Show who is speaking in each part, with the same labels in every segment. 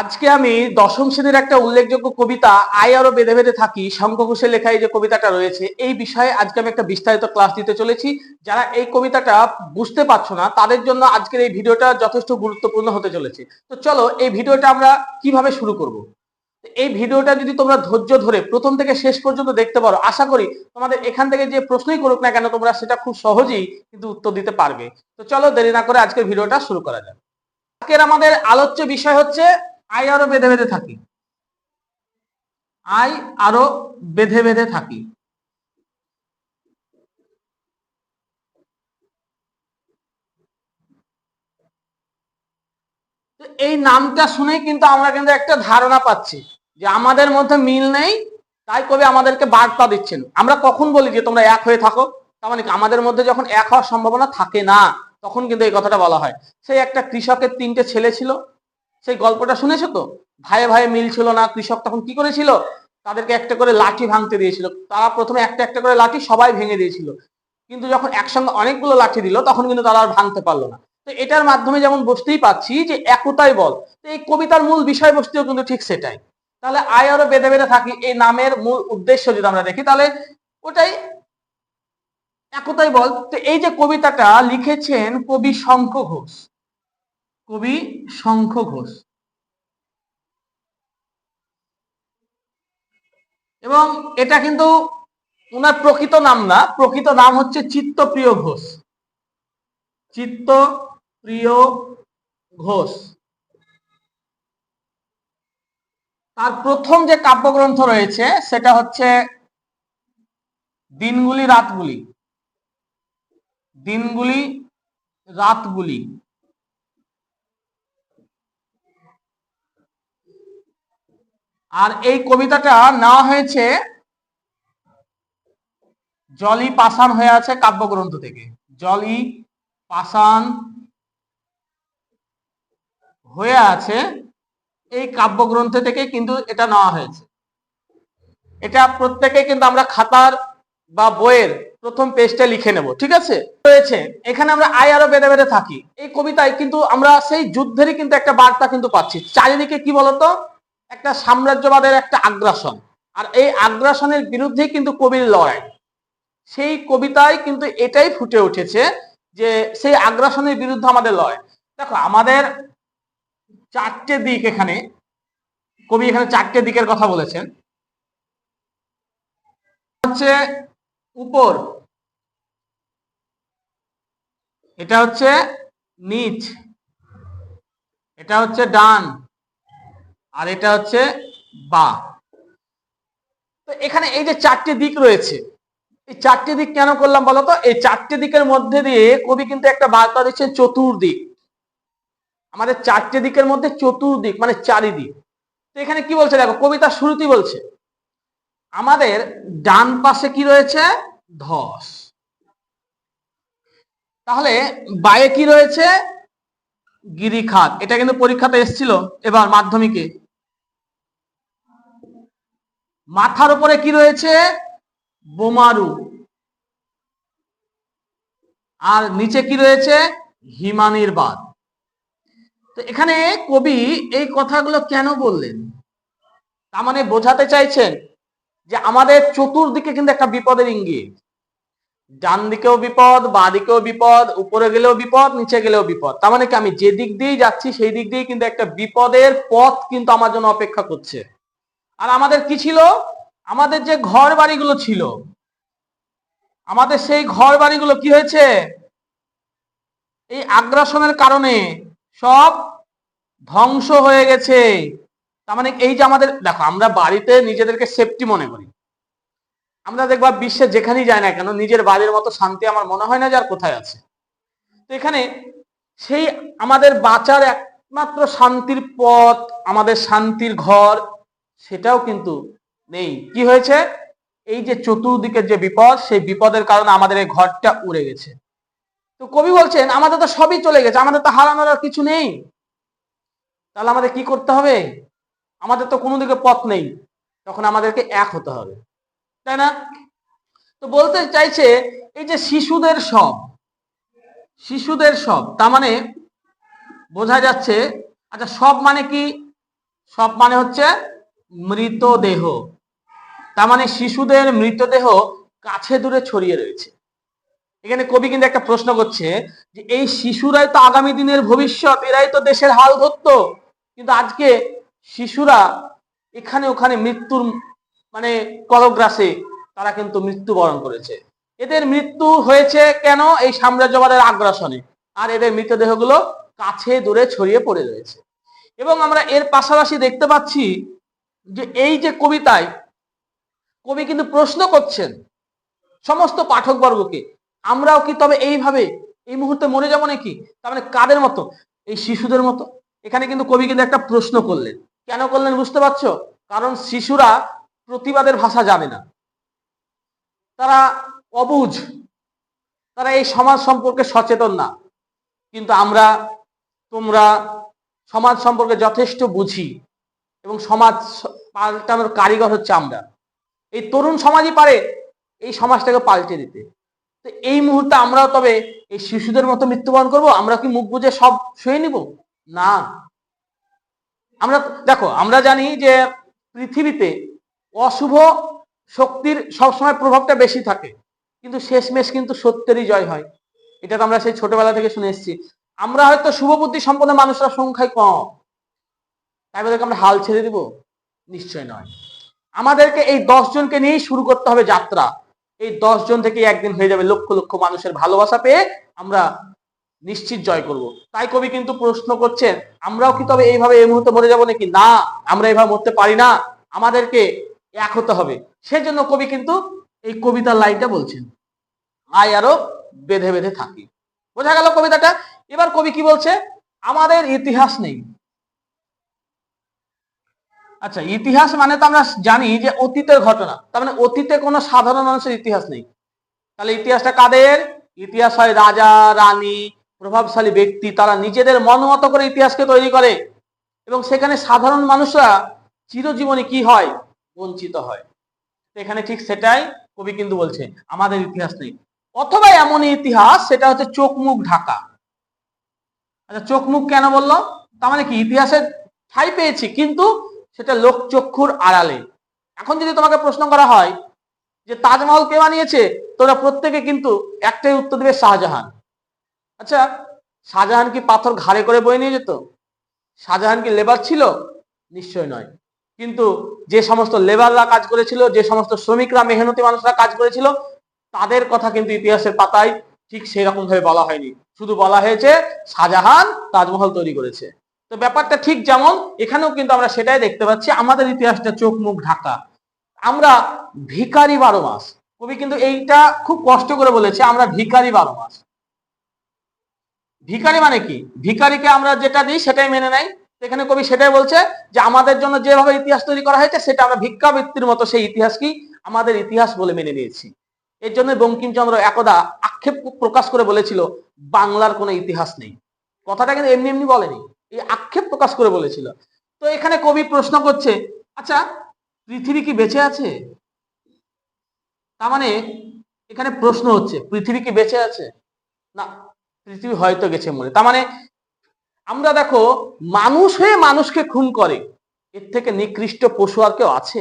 Speaker 1: আজকে আমি দশম শ্রেণির একটা উল্লেখযোগ্য কবিতা আই আরও বেঁধে বেঁধে থাকি, শঙ্খ ঘোষের লেখা এই যে কবিতাটা রয়েছে, এই বিষয়ে আজকে আমি একটা বিস্তারিত ক্লাস দিতে চলেছি। যারা এই কবিতাটা বুঝতে পারছ না, তাদের জন্য আজকের এই ভিডিওটা যথেষ্ট গুরুত্বপূর্ণ হতে চলেছে। তো চলো, এই ভিডিওটা আমরা কীভাবে শুরু করব? এই ভিডিওটা যদি তোমরা ধৈর্য ধরে প্রথম থেকে শেষ পর্যন্ত দেখতে পারো, আশা করি তোমাদের এখান থেকে যে প্রশ্নই করুক না কেন, তোমরা সেটা খুব সহজেই কিন্তু উত্তর দিতে পারবে। তো চলো, দেরি না করে আজকের ভিডিওটা শুরু করা যাক। আজকের আমাদের আলোচ্য বিষয় হচ্ছে আই আরও বেঁধে বেঁধে থাকি। আই আরও বেঁধে বেঁধে থাকি। এই নামটা শুনেই কিন্তু আমরা কিন্তু একটা ধারণা পাচ্ছি যে আমাদের মধ্যে মিল নেই, তাই কবি আমাদেরকে বার্তা দিচ্ছেন। আমরা কখন বলি যে তোমরা এক হয়ে থাকো? তার মানে আমাদের মধ্যে যখন এক হওয়ার সম্ভাবনা থাকে না, তখন কিন্তু এই কথাটা বলা হয়। সেই একটা কৃষকের তিনটে ছেলে ছিল সেই গল্পটা শুনেছো তো? ভাইয়ে ভাইয়ে মিল ছিল না, কৃষক তখন কি করেছিল? তাদেরকে একটা করে লাঠি ভাঙতে দিয়েছিল। তারা প্রথমে একটা একটা করে লাঠি সবাই ভেঙে দিয়েছিল। কিন্তু যখন একসঙ্গে অনেকগুলো লাঠি দিল, তখন কিন্তু তারা আর ভাঙতে পারল না। তো এটার মাধ্যমে যেমন বুঝতেই পাচ্ছি যে একতাই বল। তো এই কবিতার মূল বিষয়বস্তুও কিন্তু ঠিক সেটাই। তাহলে আয় আরও বেঁধে বেঁধে থাকি, এই নামের মূল উদ্দেশ্য যদি আমরা দেখি, তাহলে ওটাই একতাই বল। তো এই যে কবিতাটা লিখেছেন কবি শঙ্খ ঘোষ। কবি শঙ্খ ঘোষ। এবং এটা কিন্তু ওনার প্রকৃত নাম না, প্রকৃত নাম হচ্ছে চিত্তপ্রিয় ঘোষ। চিত্তপ্রিয় ঘোষ। তার প্রথম যে কাব্যগ্রন্থ রয়েছে, সেটা হচ্ছে দিনগুলি রাতগুলি। দিনগুলি রাতগুলি। আর এই কবিতাটা নেওয়া হয়েছে জলি পাষাণ হয়ে আছে কাব্যগ্রন্থ থেকে। জলি পাষাণ হয়ে আছে এই কাব্যগ্রন্থ থেকে কিন্তু এটা নেওয়া হয়েছে। এটা প্রত্যেকে কিন্তু আমরা খাতার বা বইয়ের প্রথম পেজটা লিখে নেব, ঠিক আছে? রয়েছে, এখানে আমরা আয় আরও বেঁধে বেঁধে থাকি। এই কবিতায় কিন্তু আমরা সেই যুদ্ধেরই কিন্তু একটা বার্তা কিন্তু পাচ্ছি। চারিদিকে কি বলতো? একটা সাম্রাজ্যবাদের একটা আগ্রাসন। আর এই আগ্রাসনের বিরুদ্ধেই কিন্তু কবির লড়াই। সেই কবিতায় কিন্তু এটাই ফুটে উঠেছে যে সেই আগ্রাসনের বিরুদ্ধে আমাদের লড়াই। দেখো, আমাদের চারটে দিক এখানে, কবি এখানে চারটে দিকের কথা বলেছেন। হচ্ছে উপর, এটা হচ্ছে নিচ, এটা হচ্ছে ডান। আর এটা হচ্ছে বা। তো এখানে এই যে চারটি দিক রয়েছে, এই চারটি দিক কেন করলাম বলতো এই চারটি দিকের মধ্যে দিয়ে কবি কিন্তু একটা বার্তা দিচ্ছেন চতুর্দিক। আমাদের চারটে দিকের মধ্যে চতুর্দিক মানে চারিদিক। তো এখানে কি বলছে দেখো, কবিতা শুরুতেই বলছে, আমাদের ডান পাশে কি রয়েছে? ধস। তাহলে বায়ে কি রয়েছে? গিরিখাত। এটা কিন্তু পরীক্ষাতে এসেছিল, এবার মাধ্যমিকে। মাথার উপরে কি রয়েছে? বোমারু। আর নিচে কি রয়েছে? হিমানির বাদ তো এখানে কবি এই কথাগুলো কেন বললেন? তার মানে বোঝাতে চাইছেন যে আমাদের চতুর্দিকে কিন্তু একটা বিপদের ইঙ্গিত। ডান দিকেও বিপদ, বাঁ দিকেও বিপদ, উপরে গেলেও বিপদ, নিচে গেলেও বিপদ। তার মানে কি আমি যে দিক দিয়েই যাচ্ছি, সেই দিক দিয়েই কিন্তু একটা বিপদের পথ কিন্তু আমার জন্য অপেক্ষা করছে। আর আমাদের কি ছিল? আমাদের যে ঘর বাড়িগুলো ছিল, আমাদের সেই ঘর বাড়িগুলো কি হয়েছে? এই আগ্রাসনের কারণে সব ধ্বংস হয়ে গেছে। তার মানে এই যে আমাদের, দেখো, আমরা বাড়িতে নিজেদেরকে সেফটি মনে করি। আমরা দেখবা বিশ্বে যেখানেই যায় না কেন, নিজের বাড়ির মতো শান্তি আমার মনে হয় না যে আর কোথায় আছে। তো এখানে সেই আমাদের বাঁচার একমাত্র শান্তির পথ, আমাদের শান্তির ঘর সেটাও কিন্তু নেই। কি হয়েছে? এই যে চতুর্দিকের যে বিপদ, সেই বিপদের কারণে আমাদের এই ঘরটা উড়ে গেছে। তো কবি বলছেন, আমাদের তো সবই চলে গেছে, আমাদের তো হারানোর আর কিছু নেই। তাহলে আমাদের কি করতে হবে? আমাদের তো কোনো দিকে পথ নেই, তখন আমাদেরকে এক হতে হবে। তাই না? তো বলতে চাইছে, এই যে শিশুদের সব শিশুদের সব, তার মানে বোঝা যাচ্ছে আচ্ছা সব মানে কি? সব মানে হচ্ছে মৃতদেহ। তার মানে শিশুদের মৃতদেহ কাছে দূরে ছড়িয়ে রয়েছে। এখানে কবি কিন্তু একটা প্রশ্ন করছে যে, এই শিশুরাই তো আগামী দিনের ভবিষ্যৎ, এরাই তো দেশের হাল ধরতো। কিন্তু আজকে শিশুরা এখানে ওখানে মৃত্যুর মানে কলগ্রাসে তারা কিন্তু মৃত্যুবরণ করেছে। এদের মৃত্যু হয়েছে কেন? এই সাম্রাজ্যবাদের আগ্রাসনে। আর এদের মৃতদেহগুলো কাছে দূরে ছড়িয়ে পড়ে রয়েছে। এবং আমরা এর পাশাপাশি দেখতে পাচ্ছি যে এই যে কবিতায় কবি কিন্তু প্রশ্ন করছেন সমস্ত পাঠকবর্গকে, আমরাও কি তবে এইভাবে এই মুহূর্তে মরে যাব নাকি? তার মানে কাদের মতো? এই শিশুদের মতো। এখানে কিন্তু কবি কিন্তু একটা প্রশ্ন করলেন। কেন করলেন বুঝতে পারছ? কারণ শিশুরা প্রতিবাদের ভাষা জানে না। তারা অবুঝ। তারা এই সমাজ সম্পর্কে সচেতন না। কিন্তু আমরা, তোমরা সমাজ সম্পর্কে যথেষ্ট বুঝি। এবং সমাজ পাল্টানোর কারিগর হচ্ছে আমরা। এই তরুণ সমাজই পারে এই সমাজটাকে পাল্টে দিতে। তো এই মুহূর্তে আমরাও তবে এই শিশুদের মতো মৃত্যুবরণ করব, আমরা কি মুখ বুঝে সব শুয়ে নিব? না। আমরা দেখো, আমরা জানি যে পৃথিবীতে অশুভ শক্তির সবসময় প্রভাবটা বেশি থাকে, কিন্তু শেষমেশ কিন্তু সত্যেরই জয় হয়। এটা তো আমরা সেই ছোটবেলা থেকে শুনে এসেছি। আমরা হয়তো শুভ বুদ্ধি সম্পন্ন মানুষরা সংখ্যায় কম। বলে আমরা হাল ছেড়ে দিব? নিশ্চয় নয়। আমাদেরকে এই দশ জনকে নিয়েই শুরু করতে হবে যাত্রা। এই দশ জন থেকে একদিন হয়ে যাবে লক্ষ লক্ষ মানুষের ভালোবাসা পেয়ে আমরা নিশ্চিত জয় করব। তাই কবি কিন্তু প্রশ্ন করছেন, আমরাও কি তবে এইভাবে এই মুহূর্তে মরে যাব নাকি? না, আমরা এইভাবে মরতে পারি না। আমাদেরকে এক হতে হবে। সেজন্য কবি কিন্তু এই কবিতার লাইনটা বলছেন, আয় আরও বেঁধে বেঁধে থাকি। বোঝা গেল কবিতাটা? এবার কবি কি বলছে? আমাদের ইতিহাস নেই। আচ্ছা ইতিহাস মানে তো আমরা জানি যে অতীতের ঘটনা। তার মানে অতীতে কোনো সাধারণ মানুষের ইতিহাস নেই। তাহলে ইতিহাসটা কাদের? ইতিহাস হয় রাজা, রানী, প্রভাবশালী ব্যক্তি, তারা নিজেদের মন মতো করে ইতিহাসকে তৈরি করে। এবং সেখানে সাধারণ মানুষরা চিরজীবনে কি হয়? বঞ্চিত হয়। এখানে ঠিক সেটাই কবি কিন্তু বলছে আমাদের ইতিহাস নেই। অথবা এমন ইতিহাস, সেটা হচ্ছে চোখ মুখ ঢাকা। আচ্ছা চোখ মুখ কেন বলল? তার মানে কি, ইতিহাসের ঠাই পেয়েছি, কিন্তু সেটা লোক চক্ষুর আড়ালে। এখন যদি তোমাকে প্রশ্ন করা হয় যে তাজমহল কে বানিয়েছে তোরা প্রত্যেকে কিন্তু একটাই উত্তর দেবে শাহজাহান। আচ্ছা শাহজাহান কি পাথর ঘাড়ে করে বয়ে নিয়ে যেত? শাহজাহান কি লেবার ছিল? নিশ্চয় নয়। কিন্তু যে সমস্ত লেবাররা কাজ করেছিল, যে সমস্ত শ্রমিকরা, মেহনতি মানুষরা কাজ করেছিল, তাদের কথা কিন্তু ইতিহাসের পাতায় ঠিক সেই রকম ভাবে বলা হয়নি। শুধু বলা হয়েছে, শাহজাহান তাজমহল তৈরি করেছে। তো ব্যাপারটা ঠিক যেমন, এখানেও কিন্তু আমরা সেটাই দেখতে পাচ্ছি, আমাদের ইতিহাসটা চোখ মুখ ঢাকা। আমরা ভিকারি বারো মাস। কবি কিন্তু এইটা খুব কষ্ট করে বলেছে, আমরা ভিকারি বারো মাস। ভিকারি মানে কি? ভিকারিকে আমরা যেটা দিই সেটাই মেনে নেই এখানে কবি সেটাই বলছে যে, আমাদের জন্য যেভাবে ইতিহাস তৈরি করা হয়েছে, সেটা আমরা ভিক্ষাবৃত্তির মতো সেই ইতিহাসকেই আমাদের ইতিহাস বলে মেনে নিয়েছি। এর জন্য বঙ্কিমচন্দ্র একদা আক্ষেপ প্রকাশ করে বলেছিল, বাংলার কোনো ইতিহাস নেই। কথাটা কিন্তু এমনি এমনি বলেনি। এই আক্ষেপ প্রকাশ করে বলেছিল। তো এখানে কবি প্রশ্ন করছে আচ্ছা পৃথিবী কি বেঁচে আছে? তার মানে এখানে প্রশ্ন হচ্ছে, পৃথিবী কি বেঁচে আছে? না, পৃথিবী হয়তো গেছে মরে তার মানে আমরা দেখো, মানুষ হয়ে মানুষকে খুন করে, এর থেকে নিকৃষ্ট পশু আর কেউ আছে?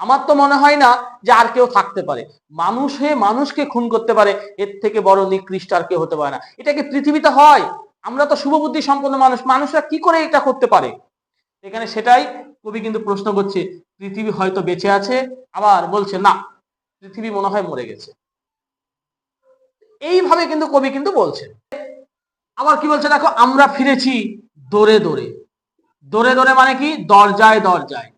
Speaker 1: আমার তো মনে হয় না যে আর কেউ থাকতে পারে। মানুষ হয়ে মানুষকে খুন করতে পারে, এর থেকে বড় নিকৃষ্ট আর কেউ হতে পারে না। এটা কি পৃথিবীতে হয়? আমরা তো শুভবুদ্ধি সম্পন্ন মানুষ, মানুষরা কি করে এটা করতে পারে? এখানে সেটাই কবি কিন্তু প্রশ্ন করছে, পৃথিবী হয়তো বেঁচে আছে, আবার বলছে না, পৃথিবী মনে হয় মরে গেছে। এইভাবে কিন্তু কবি কিন্তু বলছে। আবার কি বলছে দেখো, আমরা ফিরেছি দৌড়ে দৌড়ে। দৌড়ে দৌড়ে মানে কি? দরজায় দরজায়।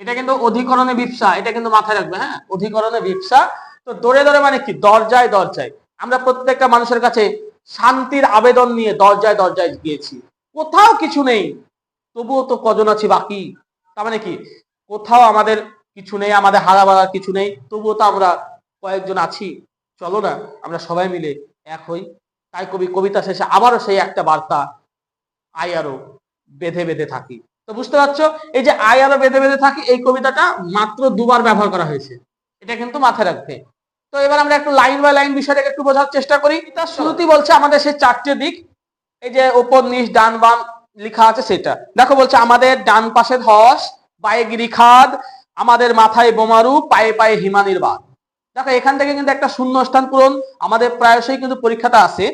Speaker 1: এটা কিন্তু অধিকরণে বিপসা এটা কিন্তু মাথায় রাখবে হ্যাঁ? অধিকরণে বিপসা তো দৌড়ে দৌড়ে মানে কি? দরজায় দরজায়। আমরা প্রত্যেকটা মানুষের কাছে শান্তির আবেদন নিয়ে দরজায় দরজায় গিয়েছি। কোথাও কিছু নেই। তবুও তো কজন আছি বাকি? তার মানে কি? কোথাও আমাদের কিছু নেই, আমাদের হারা বাড়ার কিছু নেই। তবুও তো আমরা কয়েকজন আছি। চলো না, আমরা সবাই মিলে এক হই। তাই কবি, কবিতা শেষে আবারও সেই একটা বার্তা আই আরও বেঁধে বেঁধে থাকি। তো বুঝতে পারছ? এই যে আই আরও বেঁধে বেঁধে থাকি, এই কবিতাটা মাত্র দুবার ব্যবহার করা হয়েছে। এটা কিন্তু মাথায় রাখবে। তো এবার আমরা একটু লাইন বাই লাইন বিষয়টাকে একটু বোঝার চেষ্টা করি। তার শুরুতেই বলছে আমাদের সেই চারটে দিক এই যে ওপর নিচ ডান বাম লেখা আছে সেটা। দেখো বলছে আমাদের ডান পাশে ধস বায়ে গিরিখাদ আমাদের মাথায় বোমারু পায়ে পায়ে হিমানির বাদ দেখো এখান থেকে কিন্তু একটা শূন্য স্থান পূরণ আমাদের প্রায়শই কিন্তু পরীক্ষাটা আসে।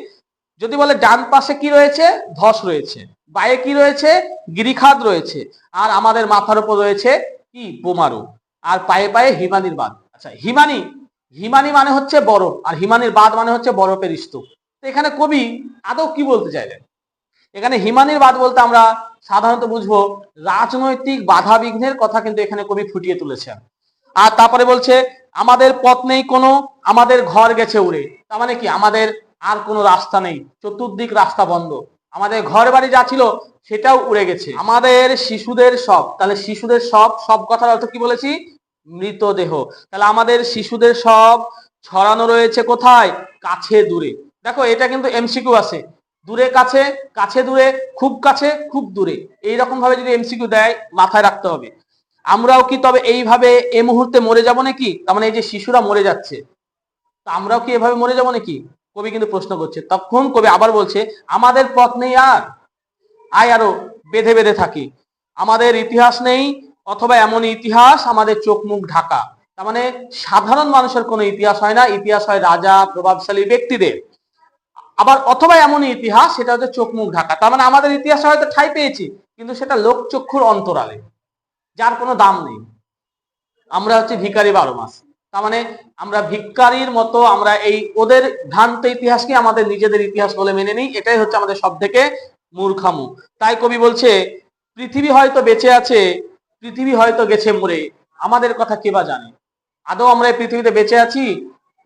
Speaker 1: যদি বলে ডান পাশে কি রয়েছে? ধস রয়েছে। বায়ে কি রয়েছে? গিরিখাদ রয়েছে। আর আমাদের মাথার উপর রয়েছে কি? বোমারু। আর পায়ে পায়ে হিমানির বাদ আচ্ছা হিমানি হিমানি মানে হচ্ছে বরফ, আর হিমানির বাদ মানে হচ্ছে বরফের স্তূপ। এখানে কবি আদৌ কি বলতে চাইলেন? এখানে হিমানির বাদ বলতে আমরা সাধারণত বুঝব রাজনৈতিক বাধা বিঘ্নের কথা কিন্তু এখানে কবি ফুটিয়ে তুলেছেন। আর তারপরে বলছে, আমাদের পথ নেই কোনো, আমাদের ঘর গেছে উড়ে। তার মানে কি? আমাদের আর কোনো রাস্তা নেই, চতুর্দিক রাস্তা বন্ধ। আমাদের ঘর বাড়ি যা ছিল সেটাও উড়ে গেছে। আমাদের শিশুদের সব, তাহলে শিশুদের সব সব কথার অর্থ কি বলেছি? মৃতদেহ। তাহলে আমাদের শিশুদের সব ছড়ানো রয়েছে কোথায়? কাছে দূরে। দেখো, এটা কিন্তু এমসিকিউ আছে। দূরে কাছে কাছে দূরে, খুব কাছে, খুব দূরে। এইরকম ভাবে যদি এমসিকিউ দেয়, মাথায় রাখতে হবে। আমরাও কি তবে এইভাবে এ মুহূর্তে মরে যাব নাকি? তার মানে এই যে শিশুরা মরে যাচ্ছে, তা আমরাও কি এভাবে মরে যাব নাকি? কবি কিন্তু প্রশ্ন করছে। তখন কবি আবার বলছে, আমাদের পথ নেই আর। আয় আরও বেঁধে বেঁধে থাকি। আমাদের ইতিহাস নেই অথবা এমন ইতিহাস আমাদের চোখ মুখ ঢাকা। তার মানে সাধারণ মানুষের কোনো ইতিহাস হয় না, ইতিহাস হয় রাজা, প্রভাবশালী ব্যক্তিদের। আবার অথবা এমন ইতিহাস, সেটা হচ্ছে চোখ মুখ ঢাকা। তার মানে আমাদের ইতিহাসে হয়তো ঠাই পেয়েছি, কিন্তু সেটা লোকচক্ষুর অন্তরালে, যার কোনো দাম নেই। আমরা হচ্ছে ভিখারি বারো মাস। তার মানে আমরা ভিক্ষারির মতো, আমরা এই ওদের ভ্রান্ত ইতিহাসকে আমাদের নিজেদের ইতিহাস বলে মেনে নিই, এটাই হচ্ছে আমাদের সব থেকে মূর্খামু। তাই কবি বলছে, পৃথিবী হয়তো বেঁচে আছে পৃথিবী হয়তো গেছে মরে, আমাদের কথা কে বা জানে? আদৌ আমরা এই পৃথিবীতে বেঁচে আছি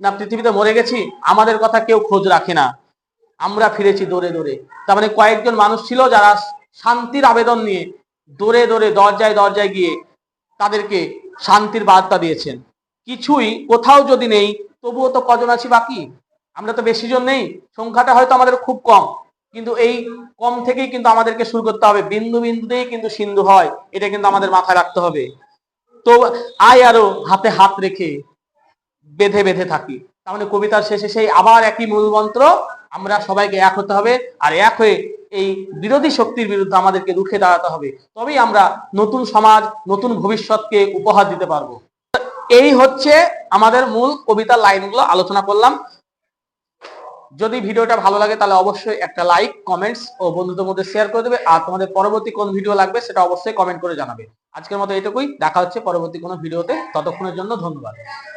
Speaker 1: না পৃথিবীতে মরে গেছি? আমাদের কথা কেউ খোঁজ রাখে না। আমরা ফিরেছি দৌড়ে দৌড়ে। তার মানে কয়েকজন মানুষ ছিল যারা শান্তির আবেদন নিয়ে দৌড়ে দৌড়ে, দরজায় দরজায় গিয়ে তাদেরকে শান্তির বার্তা দিয়েছেন। কিছুই কোথাও যদি নেই, তবুও তো কজন আছি বাকি? আমরা তো বেশি জন নেই। সংখ্যাটা হয়তো আমাদের খুব কম। কিন্তু এই কম থেকেই কিন্তু আমাদেরকে শুরু করতে হবে। বিন্দু বিন্দুতেই কিন্তু সিন্ধু হয়, এটা কিন্তু আমাদের মাথায় রাখতে হবে। তো আয় আরও হাতে হাত রেখে বেঁধে বেঁধে থাকি। তার মানে কবিতার শেষে সেই আবার একই মূল মন্ত্র আমরা সবাইকে এক হতে হবে আর এক হয়ে এই বিরোধী শক্তির বিরুদ্ধে আমাদেরকে রুখে দাঁড়াতে হবে। তবেই আমরা নতুন সমাজ, নতুন ভবিষ্যৎকে উপহার দিতে পারব। এই হচ্ছে আমাদের মূল কবিতার লাইনগুলো আলোচনা করলাম। যদি ভিডিওটা ভালো লাগে, তাহলে অবশ্যই একটা লাইক কমেন্টস ও বন্ধুদের মধ্যে শেয়ার করে দেবে। আর তোমাদের পরবর্তী কোন ভিডিও লাগবে, সেটা অবশ্যই কমেন্ট করে জানাবে। আজকের মতো এটুকুই দেখা হচ্ছে পরবর্তী কোনো ভিডিওতে ততক্ষণের জন্য ধন্যবাদ।